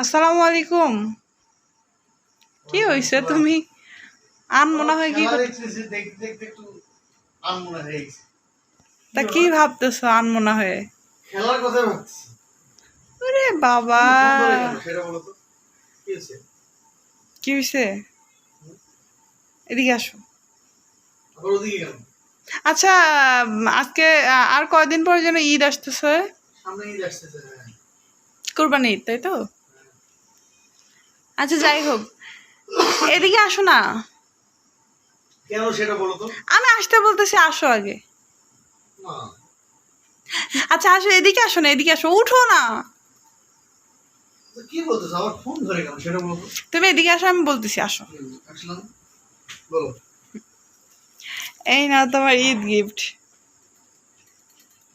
আসসালামু আলাইকুম। কি হয়েছে তুমি? আন মনে হয় কি তা কি ভাবতেছো আন মনে হয়ে? খেলার কথা ভাবছি আরে বাবা। কি হয়েছে? এদিকে আসো। আচ্ছা আজকে আর কয়দিন পরে যেন ঈদ আসতেছে? সামনে ঈদ আসতেছে হ্যাঁ। কোরবানি ঈদ তাই তো? আচ্ছা যাই হোক। এদিকে আসো না। কেন সেটা বলো তো? আমি আসতে বলতেছি আসো আগে। আচ্ছা আসো এদিকে আসো না এদিকে আসো উঠো না। কি বলতেছো? আমার ফোন ধরে গেল সেটা বলো তুমি এদিকে আসো আমি বলতেছি আসো। আসলাম। বলো। এই না তোমার ঈদ গিফট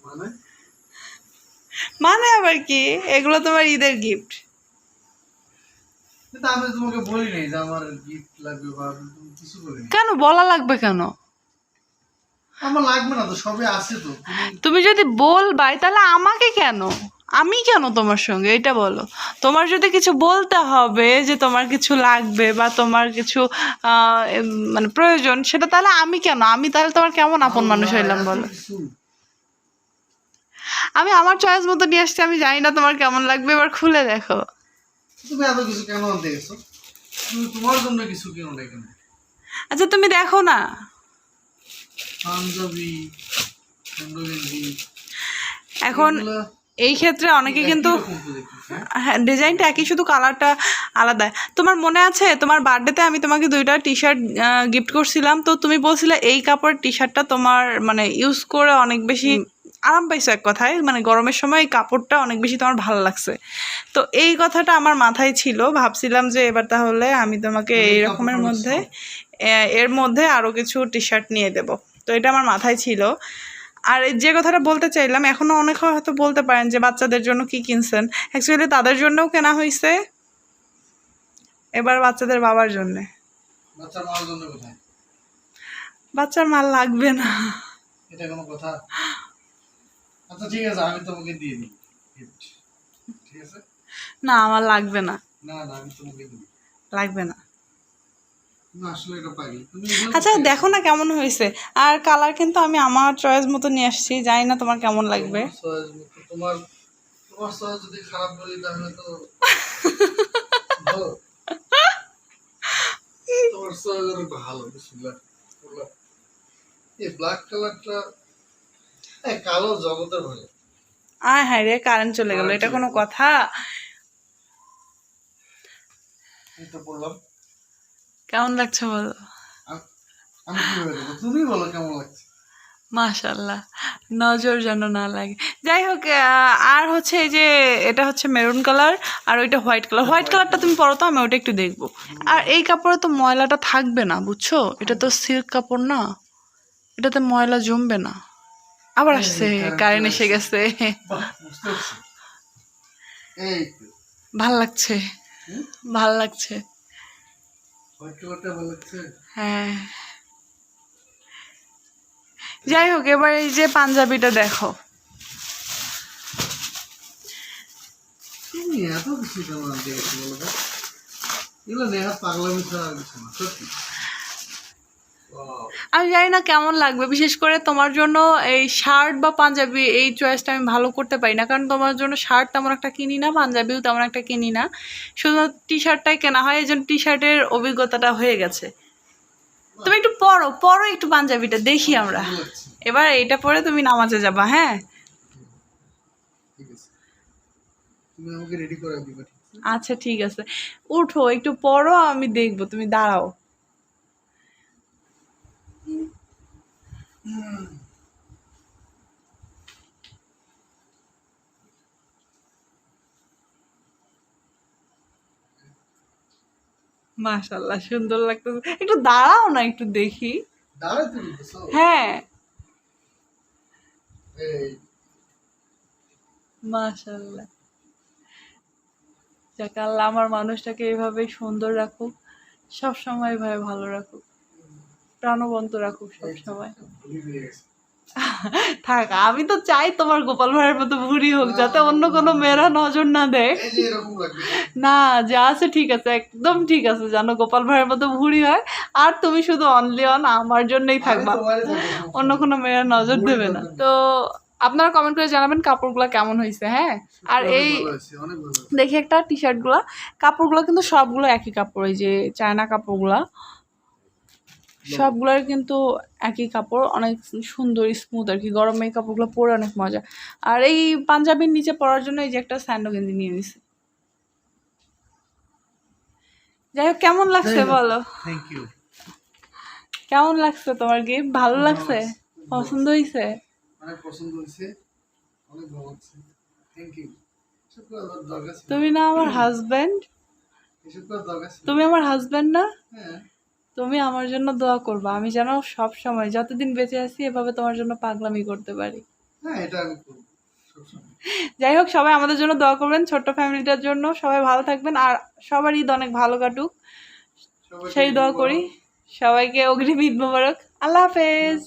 মানে? মানে আবার কি? এগুলো তোমার ঈদের গিফট কিন্তু আমি তোমাকে বলি নাই যে আমার গিফট লাগবে বা তুমি কিছু বলি কেন? বলা লাগবে কেন? আমার লাগবে না তো সবে আছে তো। তুমি তুমি যদি বলবাই তাহলে আমাকে কেন? আমি কেন তোমার সঙ্গে? এটা বলো। তোমার যদি কিছু বলতে হবে যে তোমার কিছু লাগবে বা তোমার কিছু মানে প্রয়োজন সেটা তাহলে আমি কেন? আমি তাহলে তোমার কেমন আপন মানুষ হইলাম বলো। আমি আমার চয়েস মতো নিয়ে আসছি আমি জানি না তোমার কেমন লাগবে এবার খুলে দেখো। তুমি এত কিছু কেন আনতে গেছো? তুমি তোমার জন্য কিছু কেন আচ্ছা তুমি দেখো না। পাঞ্জাবি এখন এই ক্ষেত্রে অনেকে কিন্তু হ্যাঁ? হ্যাঁ ডিজাইনটা একই শুধু কালারটা আলাদা। তোমার মনে আছে তোমার বার্থডেতে আমি তোমাকে দুইটা টি শার্ট গিফট করছিলাম। তো তুমি বলছিলে এই কাপড়ের টি শার্টটা তোমার মানে ইউজ করে অনেক বেশি আরাম পাইছো এক কথায় মানে গরমের সময় কাপড়টা অনেক বেশি তোমার ভালো লাগছে। তো এই কথাটা আমার মাথায় ছিল ভাবছিলাম যে এবার তাহলে আমি তোমাকে এই রকমের মধ্যে এর মধ্যে আরও কিছু টি শার্ট নিয়ে দেব। তো এটা আমার মাথায় ছিল। আর যে কথাটা বলতে চাইলাম এখনও অনেক হয়তো বলতে পারেন যে বাচ্চাদের জন্য কি কিনছেন। অ্যাকচুয়ালি তাদের জন্যও কেনা হয়েছে এবার বাচ্চাদের বাবার জন্যে। বাচ্চার মাল লাগবে না। এটা কোনো কথা? আচ্ছা ঠিক আছে আমি তোমাকে দিয়ে দিই। ঠিক আছে? না আমার লাগবে না। না না আমি তোমাকে লাগবে না। আচ্ছা দেখো না কেমন হয়েছে। আর কালার কিন্তু আমি আমার চয়েস মতো নিয়ে আসছি জানি না তোমার কেমন লাগবে। তোমার তোমার যদি খারাপ বলি তাহলে তো ভালো। তোমার choice ভালো বিসমিল্লাহ। এই ব্ল্যাক কালারটা কালো জগতের ভালো আয় হ্যাঁ রে কারেন্ট চলে গেল এটা কোনো কথা? কেমন লাগছে বলো? তুমি বলো কেমন লাগছে? মাশাল্লাহ নজর যেন না লাগে। যাই হোক আর হচ্ছে এই যে এটা হচ্ছে মেরুন কালার আর ওইটা হোয়াইট কালার হোয়াইট কালারটা তুমি পরো তো আমি ওটা একটু দেখব। আর এই কাপড়ে তো ময়লাটা থাকবে না বুঝছ? এটা তো সিল্ক কাপড় না। এটাতে ময়লা জমবে না। আবার আসছে কারেন্ট এসে গেছে। ভালো লাগছে ভালো লাগছে। হ্যাঁ। যাই হোক এবার এই যে পাঞ্জাবিটা দেখো। এত কিছু আনতে গেছো বলো এগুলো নেহা পাগলামি ছাড়া কিছু না সত্যি. আমি জানি না কেমন লাগবে বিশেষ করে তোমার জন্য এই শার্ট বা পাঞ্জাবি এই চয়েসটা আমি ভালো করতে পারি না। কারণ তোমার জন্য শার্ট তেমন একটা কিনি না পাঞ্জাবিও তেমন একটা কিনি না। শুধুমাত্র টি শার্টটাই কেনা হয় এই জন্য টি শার্টের অভিজ্ঞতাটা হয়ে গেছে। তুমি একটু পরো পরো একটু পাঞ্জাবিটা দেখি আমরা। এবার এইটা পরে তুমি নামাজে যাবা হ্যাঁ? তুমি আমাকে রেডি করে দিবা আচ্ছা ঠিক আছে। উঠো একটু পরো আমি দেখব তুমি দাঁড়াও। মাশাল্লাহ সুন্দর লাগতেছে। একটু দাঁড়াও না একটু দেখি। হ্যাঁ। মাশাল্লাহ যাক আল্লাহ আমার মানুষটাকে এইভাবেই সুন্দর রাখুক সব সময় ভাবে ভালো রাখুক। প্রাণবন্ত রাখুক সব সময় ভুলে থাক আমি তো চাই তোমার গোপাল ভাইয়ের মতো ভুড়ি হোক যাতে অন্য কোনো মেয়েরা নজর না দেয়। না যা আছে ঠিক আছে একদম ঠিক আছে জানো গোপাল ভাইয়ের মতো ভুড়ি হয়। আর তুমি শুধু অনলি অন আমার জন্যই থাকবা। অন্য কোনো মেয়েরা নজর দেবে না। তো আপনারা কমেন্ট করে জানাবেন কাপড়গুলো কেমন হয়েছে হ্যাঁ? আর এই। দেখি একটা টি শার্টগুলো কাপড়গুলো কিন্তু সবগুলো একই কাপড় এই যে চায়না কাপড়গুলা। সবগুলোর কিন্তু একই কাপড় অনেক সুন্দর স্মুথ আর কি। গরমে এই কাপড়গুলো পরে অনেক মজা। আর এই পাঞ্জাবির নিচে পরার জন্য এই যে একটা স্যান্ডো গেঞ্জি নিয়ে নিছি। যাই হোক কেমন লাগছে বলো? থ্যাংক ইউ কেমন লাগছে তোমার গিফট ভালো লাগছে? পছন্দ হয়েছে অনেক পছন্দ হয়েছে অনেক ভালো লাগছে। থ্যাংক ইউ এসব করার দরকার ছিল। তুমি না আমার হাজবেন্ড তুমি আমার হাজবেন্ড না? হ্যাঁ। তুমি আমার জন্য দোয়া করবা আমি যেন সব সময় যতদিন বেঁচে আছি এভাবে তোমার জন্য পাগলামি করতে পারি। হ্যাঁ এটা আমি করব যাই হোক সবাই আমাদের জন্য দোয়া করবেন ছোট্ট ফ্যামিলিটার জন্য। সবাই ভালো থাকবেন আর সবার ঈদ অনেক ভালো কাটুক। সেই দোয়া করি। সবাইকে অগ্রিম ঈদ মোবারক। আল্লাহ হাফেজ।